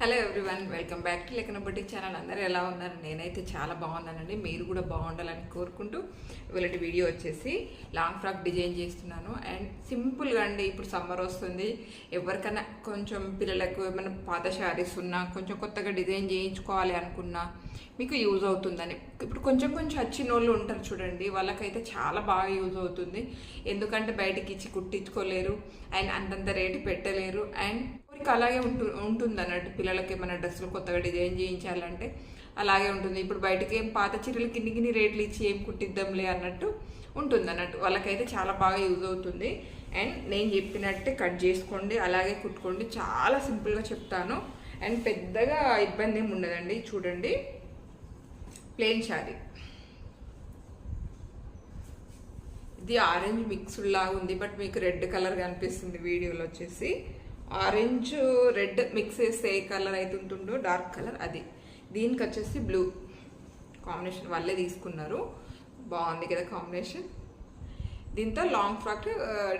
Hello everyone welcome back to లెక్కన boutique channel అందరూ ఎలా ఉన్నారు? నేనైతే చాలా బాగున్నానండి. మీరు కూడా బాగుండాలని కోరుకుంటూ ఇవాళ వీడియో వచ్చేసి లాంగ్ ఫ్రాక్ డిజైన్ చేస్తున్నాను. అండ్ సింపుల్గా అండి ఇప్పుడు సమ్మర్ వస్తుంది. ఎవరికైనా కొంచెం పిల్లలకు ఏమైనా పాత శారీస్ ఉన్నా కొంచెం కొత్తగా డిజైన్ చేయించుకోవాలి అనుకున్నా మీకు యూజ్ అవుతుందని. ఇప్పుడు కొంచెం కొంచెం వచ్చిన వాళ్ళు ఉంటారు చూడండి వాళ్ళకైతే చాలా బాగా యూజ్ అవుతుంది. ఎందుకంటే బయటకి ఇచ్చి కుట్టించుకోలేరు. అండ్ అంతంత రేటు పెట్టలేరు. అండ్ కోరిక అలాగే ఉంటు ఉంటుంది అన్నట్టు పిల్లలకి ఏమైనా డ్రెస్సులు కొత్తగా డిజైన్ చేయించాలంటే అలాగే ఉంటుంది. ఇప్పుడు బయటకి ఏం పాత చీరలు కిన్ని కిన్ని రేట్లు ఇచ్చి ఏం కుట్టిద్దాంలే అన్నట్టు ఉంటుంది అన్నట్టు వాళ్ళకైతే చాలా బాగా యూజ్ అవుతుంది. అండ్ నేను చెప్పినట్టే కట్ చేసుకోండి అలాగే కుట్టుకోండి. చాలా సింపుల్గా చెప్తాను. అండ్ పెద్దగా ఇబ్బంది ఏమి ఉండదండి. చూడండి. ప్లేన్ శారీ. ఇది ఆరెంజ్ మిక్స్డ్ లాగా ఉంది. బట్ మీకు రెడ్ కలర్ కనిపిస్తుంది వీడియోలో వచ్చేసి. ఆరెంజ్ రెడ్ మిక్స్ చేస్తే ఏ కలర్ అయితే ఉంటుందో డార్క్ కలర్ అది. దీనికి వచ్చేసి బ్లూ కాంబినేషన్ వాళ్ళే తీసుకున్నారు. బాగుంది కదా కాంబినేషన్. దీంతో లాంగ్ ఫ్రాక్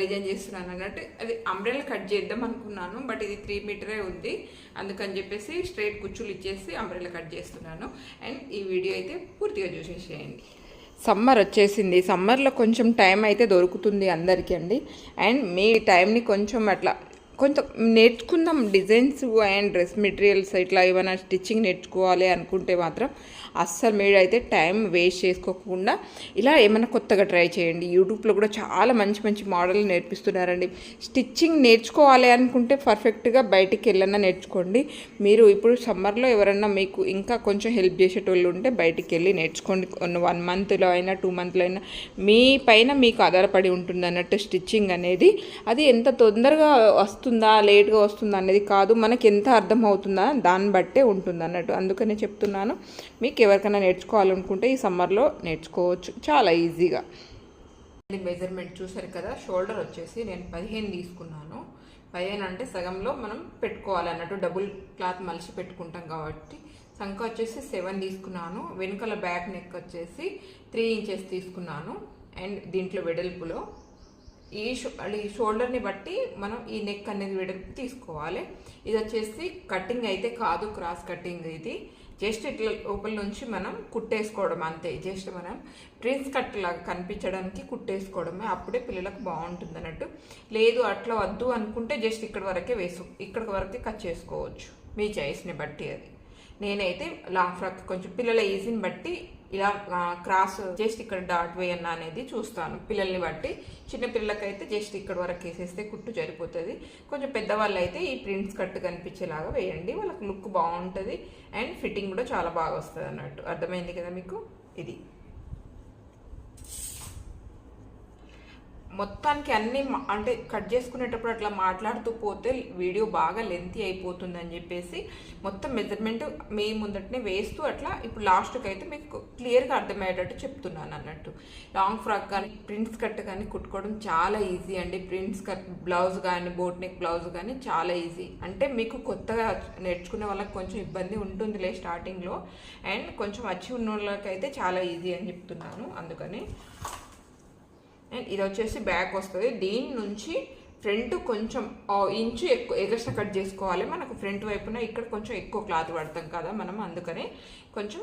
డిజైన్ చేస్తున్నాను అన్నట్టు. అది అంబ్రెల్లా కట్ చేద్దాం అనుకున్నాను బట్ ఇది త్రీ మీటరే ఉంది. అందుకని చెప్పేసి స్ట్రైట్ కుచ్చులు ఇచ్చేసి అంబ్రెల్లా కట్ చేస్తున్నాను. అండ్ ఈ వీడియో అయితే పూర్తిగా చూసేసేయండి. సమ్మర్ వచ్చేసింది. సమ్మర్లో కొంచెం టైం అయితే దొరుకుతుంది అందరికీ అండి. అండ్ మీ టైంని కొంచెం అట్లా కొంత నేర్చుకుందాం డిజైన్స్ అండ్ డ్రెస్ మెటీరియల్స్ ఇట్లా ఏమైనా స్టిచ్చింగ్ నేర్చుకోవాలి అనుకుంటే మాత్రం అస్సలు మీరు అయితే టైం వేస్ట్ చేసుకోకుండా ఇలా ఏమైనా కొత్తగా ట్రై చేయండి. యూట్యూబ్లో కూడా చాలా మంచి మంచి మోడల్ నేర్పిస్తున్నారండి. స్టిచ్చింగ్ నేర్చుకోవాలి అనుకుంటే పర్ఫెక్ట్గా బయటికి వెళ్ళన్నా నేర్చుకోండి. మీరు ఇప్పుడు సమ్మర్లో ఎవరన్నా మీకు ఇంకా కొంచెం హెల్ప్ చేసేటోళ్ళు ఉంటే బయటికి వెళ్ళి నేర్చుకోండి. వన్ మంత్లో అయినా టూ మంత్లో అయినా మీ పైన మీకు ఆధారపడి ఉంటుంది అన్నట్టు స్టిచ్చింగ్ అనేది అది ఎంత తొందరగా వస్తుంది వస్తుందా లేట్గా వస్తుందా అనేది కాదు. మనకి ఎంత అర్థం అవుతుందా దాన్ని బట్టే ఉంటుంది అన్నట్టు. అందుకనే చెప్తున్నాను. మీకు ఎవరికైనా నేర్చుకోవాలనుకుంటే ఈ సమ్మర్లో నేర్చుకోవచ్చు. చాలా ఈజీగా. మెజర్మెంట్ చూసారు కదా షోల్డర్ వచ్చేసి నేను పదిహేను తీసుకున్నాను. పదిహేను అంటే సగంలో మనం పెట్టుకోవాలి అన్నట్టు. డబుల్ క్లాత్ మలిసి పెట్టుకుంటాం కాబట్టి. సంఖ వచ్చేసి సెవెన్ తీసుకున్నాను. వెనుకల బ్యాక్ నెక్ వచ్చేసి త్రీ ఇంచెస్ తీసుకున్నాను. అండ్ దీంట్లో వెడల్పులో ఈ షో ఈ షోల్డర్ని బట్టి మనం ఈ నెక్ అనేది వెడల్పు తీసుకోవాలి. ఇది వచ్చేసి కటింగ్ అయితే కాదు క్రాస్ కటింగ్ ఇది. జస్ట్ ఇట్లా లోపల నుంచి మనం కుట్టేసుకోవడం అంతే. జస్ట్ మనం ప్రిన్స్ కట్ లాగా కనిపించడానికి కుట్టేసుకోవడమే. అప్పుడే పిల్లలకు బాగుంటుంది అన్నట్టు. లేదు అట్లా వద్దు అనుకుంటే జస్ట్ ఇక్కడ వరకే వేసు ఇక్కడ వరకే కట్ చేసుకోవచ్చు. మీ చాయిస్ని బట్టి అది. నేనైతే లాంగ్ ఫ్రాక్ కొంచెం పిల్లల ఈజీని బట్టి ఇలా క్రాస్ జస్ట్ ఇక్కడ డాట్ వేయన్నా అనేది చూస్తాను. పిల్లల్ని బట్టి చిన్న పిల్లలకైతే జస్ట్ ఇక్కడ వరకు వేసేస్తే కుట్టు సరిపోతుంది. కొంచెం పెద్దవాళ్ళు అయితే ఈ ప్రింట్స్ కట్ కనిపించేలాగా వేయండి. వాళ్ళకి లుక్ బాగుంటుంది. అండ్ ఫిట్టింగ్ కూడా చాలా బాగా వస్తుంది అన్నట్టు అర్థమైంది కదా మీకు? ఇది. మొత్తానికి అన్ని అంటే కట్ చేసుకునేటప్పుడు అట్లా మాట్లాడుతూ పోతే వీడియో బాగా లెంతీ అయిపోతుంది అని చెప్పేసి మొత్తం మెజర్మెంట్ మీ ముందటనే వేస్తూ అట్లా ఇప్పుడు లాస్ట్కి అయితే మీకు క్లియర్గా అర్థమయ్యేటట్టు చెప్తున్నాను అన్నట్టు. లాంగ్ ఫ్రాక్ కానీ ప్రింట్స్ కట్ కానీ కుట్టుకోవడం చాలా ఈజీ అండి. ప్రింట్స్ కట్ బ్లౌజ్ కానీ బోట్ నెక్ బ్లౌజ్ కానీ చాలా ఈజీ అంటే మీకు కొత్తగా నేర్చుకునే వాళ్ళకి కొంచెం ఇబ్బంది ఉంటుందిలే స్టార్టింగ్లో అండ్ కొంచెం వచ్చి ఉన్న వాళ్ళకైతే చాలా ఈజీ అని చెప్తున్నాను. అందుకని అండ్ ఇది వచ్చేసి బ్యాక్ వస్తుంది. దీని నుంచి ఫ్రంట్ కొంచెం ఇంచు ఎక్కువ ఎగస్ట్రా కట్ చేసుకోవాలి. మనకు ఫ్రంట్ వైపున ఇక్కడ కొంచెం ఎక్కువ క్లాత్ పడతాం కదా మనం అందుకని కొంచెం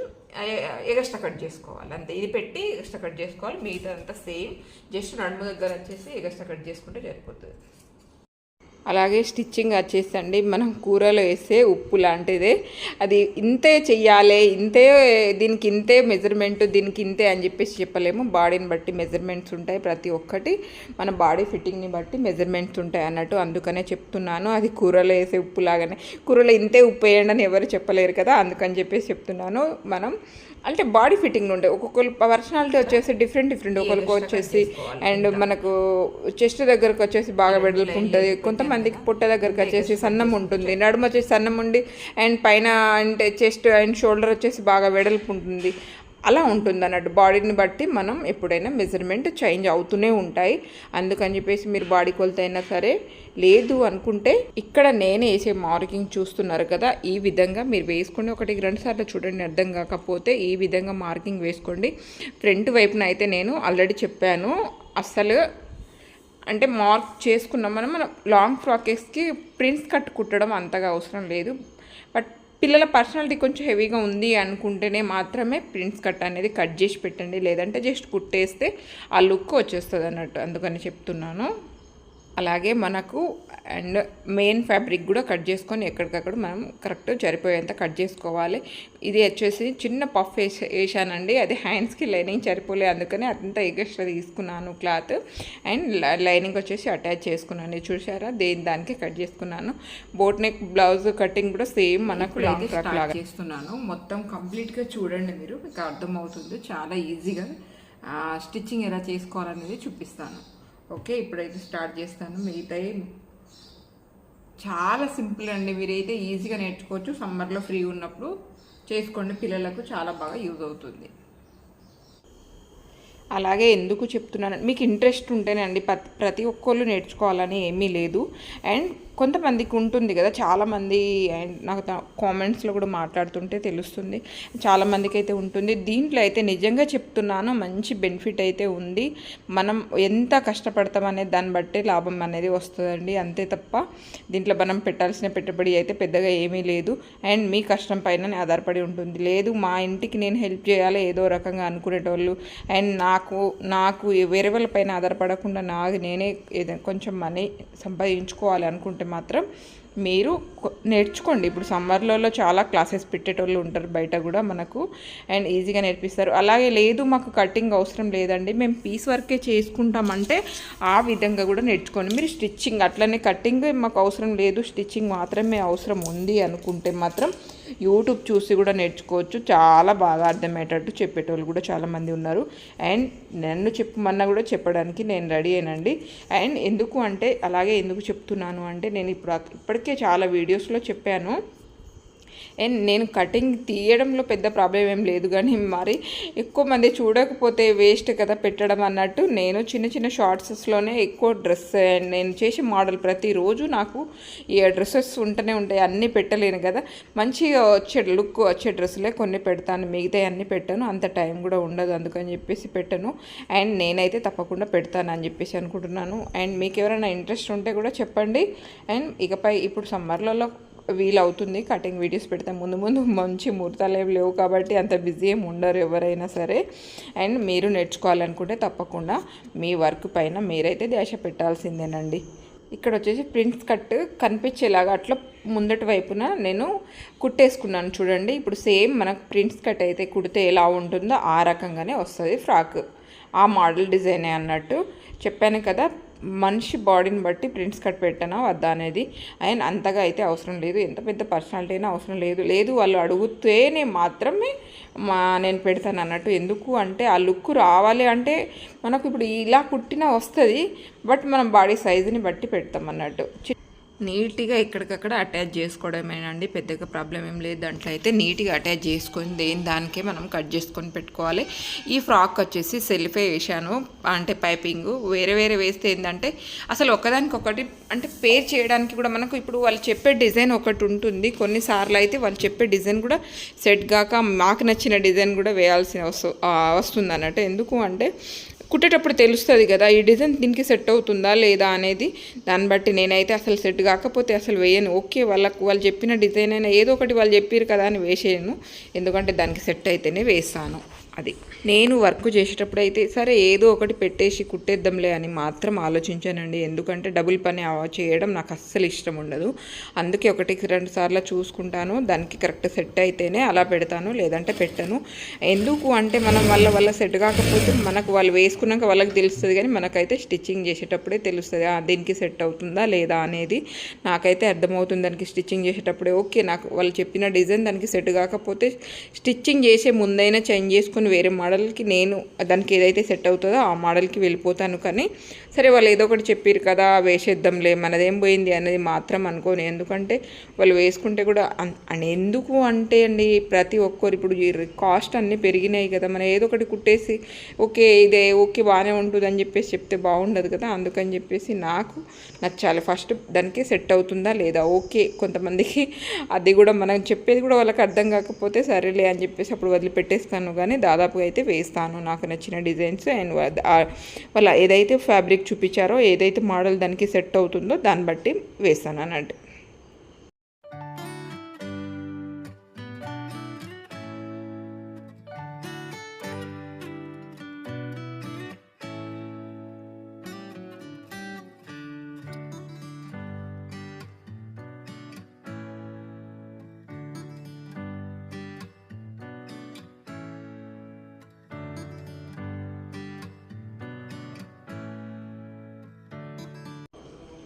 ఎగస్ట్రా కట్ చేసుకోవాలి. అంతే. ఇది పెట్టి ఎగస్ట్రా కట్ చేసుకోవాలి. మిగతా అంతా సేమ్ జస్ట్ నడుము దగ్గర వచ్చేసి ఎగస్ట్రా కట్ చేసుకుంటే సరిపోతుంది. అలాగే స్టిచ్చింగ్ వచ్చేసండి. మనం కూరలో వేసే ఉప్పు లాంటిదే. అది ఇంతే చెయ్యాలి ఇంతే దీనికి ఇంతే మెజర్మెంట్ దీనికి ఇంతే అని చెప్పేసి చెప్పలేము. బాడీని బట్టి మెజర్మెంట్స్ ఉంటాయి ప్రతి ఒక్కటి. మన బాడీ ఫిట్టింగ్ని బట్టి మెజర్మెంట్స్ ఉంటాయి అన్నట్టు అందుకనే చెప్తున్నాను. అది కూరలో వేసే ఉప్పు లాగానే. కూరలో ఇంతే ఉప్పు వేయండి అని ఎవరు చెప్పలేరు కదా అందుకని చెప్పేసి చెప్తున్నాను. మనం అంటే బాడీ ఫిట్టింగ్ ఉండే. ఒక్కొక్కరు పర్సనాలిటీ వచ్చేసి డిఫరెంట్ డిఫరెంట్. ఒకరికి వచ్చేసి అండ్ మనకు చెస్ట్ దగ్గరకు వచ్చేసి బాగా వెడల్పు ఉంటుంది కొంతమందికి పొట్ట దగ్గరకు వచ్చేసి సన్నం ఉంటుంది. నడుము వచ్చేసి సన్నం ఉండి అండ్ పైన అంటే చెస్ట్ అండ్ షోల్డర్ వచ్చేసి బాగా వెడల్పు ఉంటుంది. అలా ఉంటుంది అన్నట్టు బాడీని బట్టి మనం ఎప్పుడైనా మెజర్మెంట్ చేంజ్ అవుతూనే ఉంటాయి. అందుకని చెప్పేసి మీరు బాడీ కొలత అయినా సరే లేదు అనుకుంటే ఇక్కడ నేనే వేసే మార్కింగ్ చూస్తున్నారు కదా ఈ విధంగా మీరు వేసుకోండి ఒకటి రెండు సార్లు చూడండి అర్థం కాకపోతే ఈ విధంగా మార్కింగ్ వేసుకోండి. ఫ్రంట్ వైపున అయితే నేను ఆల్రెడీ చెప్పాను అస్సలు అంటే మార్క్ చేసుకున్నాం మనం మనం లాంగ్ ఫ్రాకెస్కి ప్రింట్స్ కట్ కుట్టడం అంతగా అవసరం లేదు. బట్ పిల్లల పర్సనాలిటీ కొంచెం హెవీగా ఉంది అనుకుంటేనే మాత్రమే ప్రింట్స్ కట్ అనేది కట్ చేసి పెట్టండి. లేదంటే జస్ట్ కుట్టేస్తే ఆ లుక్ వచ్చేస్తుంది అన్నట్టు అందుకని చెప్తున్నాను. అలాగే మనకు అండ్ మెయిన్ ఫ్యాబ్రిక్ కూడా కట్ చేసుకొని ఎక్కడికక్కడ మనం కరెక్ట్ సరిపోయేంత కట్ చేసుకోవాలి. ఇది వచ్చేసి చిన్న పఫ్ వేసి వేసానండి. అది హ్యాండ్స్కి లైనింగ్ సరిపోలే అందుకని అంత ఎగస్ట్రా తీసుకున్నాను క్లాత్. అండ్ లైనింగ్ వచ్చేసి అటాచ్ చేసుకున్నాను. చూసారా దేని దానికి కట్ చేసుకున్నాను. బోట్ నెక్ బ్లౌజ్ కటింగ్ కూడా సేమ్ మనకు లాంగ్ ఫ్రాక్ లాగా. చేస్తున్నాను. మొత్తం కంప్లీట్గా చూడండి మీరు. మీకు అర్థమవుతుంది. చాలా ఈజీగా స్టిచ్చింగ్ ఎలా చేసుకోవాలనేది చూపిస్తాను. ఓకే ఇప్పుడైతే స్టార్ట్ చేస్తాను. మిగతా చాలా సింపుల్ అండి. మీరైతే ఈజీగా నేర్చుకోవచ్చు. సమ్మర్లో ఫ్రీ ఉన్నప్పుడు చేసుకోండి. పిల్లలకు చాలా బాగా యూజ్ అవుతుంది. అలాగే ఎందుకు చెప్తున్నాను? మీకు ఇంట్రెస్ట్ ఉంటేనే అండి ప్రతి ప్రతి ఒక్కళ్ళు నేర్చుకోవాలని ఏమీ లేదు. అండ్ కొంతమందికి ఉంటుంది కదా చాలామంది అండ్ నాకు కామెంట్స్లో కూడా మాట్లాడుతుంటే తెలుస్తుంది. చాలామందికి అయితే ఉంటుంది. దీంట్లో అయితే నిజంగా చెప్తున్నాను మంచి బెనిఫిట్ అయితే ఉంది. మనం ఎంత కష్టపడతాం అనేది దాన్ని బట్టే లాభం అనేది వస్తుందండి అంతే తప్ప దీంట్లో మనం పెట్టాల్సిన పెట్టుబడి అయితే పెద్దగా ఏమీ లేదు. అండ్ మీ కష్టం పైన ఆధారపడి ఉంటుంది. లేదు మా ఇంటికి నేను హెల్ప్ చేయాలి ఏదో రకంగా అనుకునేటోళ్ళు. అండ్ నా నాకు నాకు వేరే వాళ్ళ పైన ఆధారపడకుండా నాకు నేనే ఏదైనా కొంచెం మనీ సంపాదించుకోవాలి అనుకుంటే మాత్రం మీరు నేర్చుకోండి. ఇప్పుడు సమ్మర్లలో చాలా క్లాసెస్ పెట్టేటోళ్ళు ఉంటారు బయట కూడా మనకు అండ్ ఈజీగా నేర్పిస్తారు. అలాగే లేదు మాకు కటింగ్ అవసరం లేదండి. మేము పీస్ వర్కే చేసుకుంటామంటే ఆ విధంగా కూడా నేర్చుకోండి. మీరు స్టిచ్చింగ్ అట్లనే కటింగ్ మాకు అవసరం లేదు స్టిచ్చింగ్ మాత్రమే అవసరం ఉంది అనుకుంటే మాత్రం యూట్యూబ్ చూసి కూడా నేర్చుకోవచ్చు. చాలా బాగా అర్థమయ్యేటట్టు చెప్పేటోళ్ళు కూడా చాలామంది ఉన్నారు. అండ్ నన్ను చెప్పమన్నా కూడా చెప్పడానికి నేను రెడీ అయినండి. అండ్ ఎందుకు అంటే అలాగే ఎందుకు చెప్తున్నాను అంటే నేను ఇప్పుడు ఇప్పటికే చాలా వీడియోస్లో చెప్పాను. అండ్ నేను కటింగ్ తీయడంలో పెద్ద ప్రాబ్లం ఏం లేదు కానీ మరి ఎక్కువ మంది చూడకపోతే వేస్ట్ కదా పెట్టడం అన్నట్టు నేను చిన్న చిన్న షార్ట్స్లోనే ఎక్కువ డ్రెస్ అండ్ నేను చేసే మోడల్ ప్రతిరోజు నాకు ఈ డ్రెస్సెస్ ఉంటూనే ఉంటాయి అన్నీ పెట్టలేను కదా. మంచిగా వచ్చే లుక్ వచ్చే డ్రెస్సులే కొన్ని పెడతాను మిగతా అన్నీ పెట్టాను అంత టైం కూడా ఉండదు అందుకని చెప్పేసి పెట్టను. అండ్ నేనైతే తప్పకుండా పెడతాను అని చెప్పేసి అనుకుంటున్నాను. అండ్ మీకు ఎవరైనా ఇంట్రెస్ట్ ఉంటే కూడా చెప్పండి. అండ్ ఇకపై ఇప్పుడు సమ్మర్లలో వీలవుతుంది. కటింగ్ వీడియోస్ పెడితే ముందు ముందు మంచి ముహూర్తాలు లేవు కాబట్టి అంత బిజీ ఏమి ఉండరు ఎవరైనా సరే. అండ్ మీరు నేర్చుకోవాలనుకుంటే తప్పకుండా మీ వర్క్ పైన మీరైతే ధ్యాస పెట్టాల్సిందేనండి. ఇక్కడ వచ్చేసి ప్రింట్స్ కట్ కనిపించేలాగా అట్లా ముందటి వైపున నేను కుట్టేసుకున్నాను చూడండి. ఇప్పుడు సేమ్ మనకు ప్రింట్స్ కట్ అయితే కుడితే ఎలా ఉంటుందో ఆ రకంగానే వస్తుంది ఫ్రాక్. ఆ మోడల్ డిజైనే అన్నట్టు చెప్పాను కదా. మనిషి బాడీని బట్టి ప్రింట్స్ కట్ పెట్టనా వద్దా అనేది. అండ్ అంతగా అయితే అవసరం లేదు. ఎంత పెద్ద పర్సనాలిటీ అయినా అవసరం లేదు. లేదు వాళ్ళు అడుగుతేనే మాత్రమే మా నేను పెడతాను అన్నట్టు. ఎందుకు అంటే ఆ లుక్ రావాలి అంటే మనకు ఇప్పుడు ఇలా కుట్టినా వస్తుంది బట్ మనం బాడీ సైజుని బట్టి పెడతాం అన్నట్టు. నీట్గా ఎక్కడికక్కడ అటాచ్ చేసుకోవడమేనండి పెద్దగా ప్రాబ్లం ఏం లేదు. దాంట్లో అయితే నీట్గా అటాచ్ చేసుకొని దేని దానికే మనం కట్ చేసుకొని పెట్టుకోవాలి. ఈ ఫ్రాక్ వచ్చేసి సెల్ఫే వేసాను అంటే పైపింగ్. వేరే వేరే వేస్తే ఏంటంటే అసలు ఒకదానికి ఒకటి అంటే పేర్ చేయడానికి కూడా మనకు ఇప్పుడు వాళ్ళు చెప్పే డిజైన్ ఒకటి ఉంటుంది. కొన్నిసార్లు అయితే వాళ్ళు చెప్పే డిజైన్ కూడా సెట్ కాక మాకు నచ్చిన డిజైన్ కూడా వేయాల్సిన వస్తు వస్తుంది అన్నట్టు ఎందుకు అంటే కుట్టేటప్పుడు తెలుస్తుంది కదా ఈ డిజైన్ దీనికి సెట్ అవుతుందా లేదా అనేది. దాన్ని బట్టి నేనైతే అసలు సెట్ కాకపోతే అసలు వేయను. ఓకే వాళ్ళకు వాళ్ళు చెప్పిన డిజైన్ అయినా ఏదో ఒకటి వాళ్ళు చెప్పారు కదా అని వేసేయను. ఎందుకంటే దానికి సెట్ అయితేనే వేస్తాను. అది. నేను వర్క్ చేసేటప్పుడు అయితే సరే ఏదో ఒకటి పెట్టేసి కుట్టేద్దాంలే అని మాత్రం ఆలోచించానండి. ఎందుకంటే డబుల్ పని చేయడం నాకు అస్సలు ఇష్టం ఉండదు. అందుకే ఒకటికి రెండు సార్లు చూసుకుంటాను. దానికి కరెక్ట్ సెట్ అయితేనే అలా పెడతాను లేదంటే పెట్టను. ఎందుకు అంటే మనం వాళ్ళ వల్ల సెట్ కాకపోతే మనకు వాళ్ళు వేసుకున్నాక వాళ్ళకి తెలుస్తుంది కానీ మనకైతే స్టిచ్చింగ్ చేసేటప్పుడే తెలుస్తుంది. దీనికి సెట్ అవుతుందా లేదా అనేది నాకైతే అర్థమవుతుంది. దానికి స్టిచ్చింగ్ చేసేటప్పుడే ఓకే నాకు వాళ్ళు చెప్పిన డిజైన్ దానికి సెట్ కాకపోతే స్టిచ్చింగ్ చేసే ముందైనా చేంజ్ చేసుకుని వేరే మోడల్కి నేను దానికి ఏదైతే సెట్ అవుతుందో ఆ మోడల్కి వెళ్ళిపోతాను. కానీ సరే వాళ్ళు ఏదో ఒకటి చెప్పారు కదా వేసేద్దాంలే మనదేం పోయింది అనేది మాత్రం అనుకోని. ఎందుకంటే వాళ్ళు వేసుకుంటే కూడా అని ఎందుకు అంటే అండి ప్రతి ఒక్కరు ఇప్పుడు కాస్ట్ అన్నీ పెరిగినాయి కదా. మనం ఏదో ఒకటి కుట్టేసి ఓకే ఇదే ఓకే బాగానే ఉంటుంది అని చెప్పేసి చెప్తే బాగుండదు కదా అందుకని చెప్పేసి నాకు నచ్చాలి. ఫస్ట్ దానికి సెట్ అవుతుందా లేదా? ఓకే కొంతమందికి అది కూడా మనం చెప్పేది కూడా వాళ్ళకి అర్థం కాకపోతే సరేలే అని చెప్పేసి అప్పుడు వదిలిపెట్టేస్తాను. కానీ దాదాపుగా అయితే వేస్తాను. నాకు నచ్చిన డిజైన్స్ అండ్ వాళ్ళ ఏదైతే ఫ్యాబ్రిక్ చూపించారో ఏదైతే మోడల్ దానికి సెట్ అవుతుందో దాన్ని బట్టి వేస్తాను అన్నట్టు.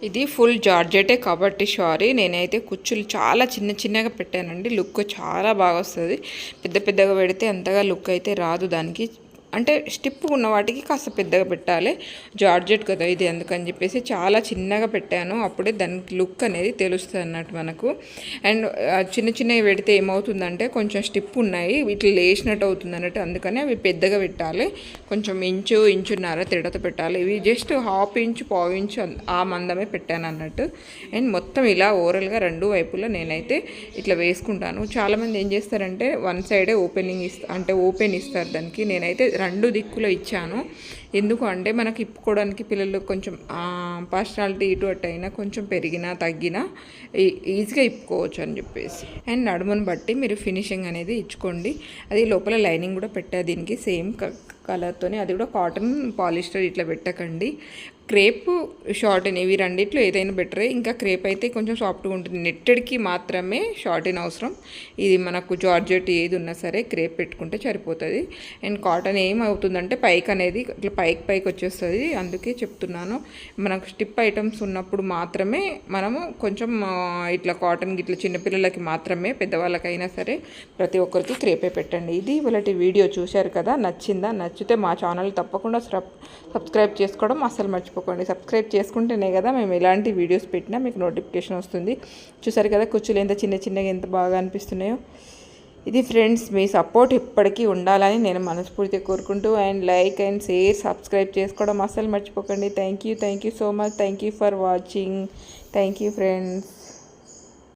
ఇది ఫుల్ జార్జెటే కాబట్టి సారీ. నేనైతే కుచ్చులు చాలా చిన్న చిన్నగా పెట్టానండి. లుక్ చాలా బాగా వస్తుంది. పెద్ద పెద్దగా పెడితే అంతగా లుక్ అయితే రాదు దానికి. అంటే స్టిప్ ఉన్న వాటికి కాస్త పెద్దగా పెట్టాలి. జార్జెట్ కదా ఇది అందుకని చెప్పేసి చాలా చిన్నగా పెట్టాను. అప్పుడే దానికి లుక్ అనేది తెలుస్తుంది అన్నట్టు మనకు. అండ్ చిన్న చిన్నవి పెడితే ఏమవుతుందంటే కొంచెం స్టిప్ ఉన్నాయి. వీటిలో లేచినట్టు అవుతుంది అన్నట్టు అందుకని అవి పెద్దగా పెట్టాలి. కొంచెం ఇంచు ఇంచున్నర తిడత పెట్టాలి. ఇవి జస్ట్ హాఫ్ ఇంచు పావు ఇంచు ఆ మందమే పెట్టాను అన్నట్టు. అండ్ మొత్తం ఇలా ఓవరల్గా రెండు వైపులా నేనైతే ఇట్లా వేసుకుంటాను. చాలామంది ఏం చేస్తారంటే వన్ సైడే ఓపెనింగ్ ఇస్తా అంటే ఓపెన్ ఇస్తారు దానికి. నేనైతే రెండు దిక్కులో ఇచ్చాను. ఎందుకు అంటే మనకి ఇప్పుకోవడానికి పిల్లలు కొంచెం పర్సనాలిటీ ఇటు అటు అయినా కొంచెం పెరిగినా తగ్గినా ఈజీగా ఇప్పుకోవచ్చు అని చెప్పేసి. అండ్ నడుమును బట్టి మీరు ఫినిషింగ్ అనేది ఇచ్చుకోండి. అది లోపల లైనింగ్ కూడా పెట్టా దీనికి సేమ్ కలర్తోనే అది కూడా కాటన్ పాలిస్టర్ ఇట్లా పెట్టకండి. క్రేప్ షార్టిన్ ఇవి రెండిట్లో ఏదైనా బెటరే. ఇంకా క్రేప్ అయితే కొంచెం సాఫ్ట్గా ఉంటుంది. నెట్టెడ్కి మాత్రమే షార్టిన్ అవసరం. ఇది మనకు జార్జెట్ ఏది ఉన్నా సరే క్రేప్ పెట్టుకుంటే సరిపోతుంది. అండ్ కాటన్ ఏమవుతుందంటే పైకి అనేది ఇట్లా పైకి పైకి వచ్చేస్తుంది. అందుకే చెప్తున్నాను. మనకు స్టిప్ ఐటమ్స్ ఉన్నప్పుడు మాత్రమే మనము కొంచెం ఇట్లా కాటన్ ఇట్లా చిన్నపిల్లలకి మాత్రమే పెద్దవాళ్ళకైనా సరే ప్రతి ఒక్కరికి క్రేపే పెట్టండి. ఇది ఇవాళ వీడియో చూశారు కదా? నచ్చిందా? నచ్చితే మా ఛానల్ తప్పకుండా సబ్స్క్రైబ్ చేసుకోవడం అసలు మర్చిపో మర్చిపోకండి సబ్స్క్రైబ్ చేసుకుంటేనే కదా మేము ఎలాంటి వీడియోస్ పెట్టినా మీకు నోటిఫికేషన్ వస్తుంది. చూసారు కదా కుర్చీలు ఎంత చిన్న చిన్నగా ఎంత బాగా అనిపిస్తున్నాయో. ఇది ఫ్రెండ్స్ మీ సపోర్ట్ ఇప్పటికీ ఉండాలని నేను మనస్ఫూర్తిగా కోరుకుంటూ and like and share subscribe చేసుకోవడం అస్సలు మర్చిపోకండి. Thank you thank you so much. Thank you for watching. Thank you friends.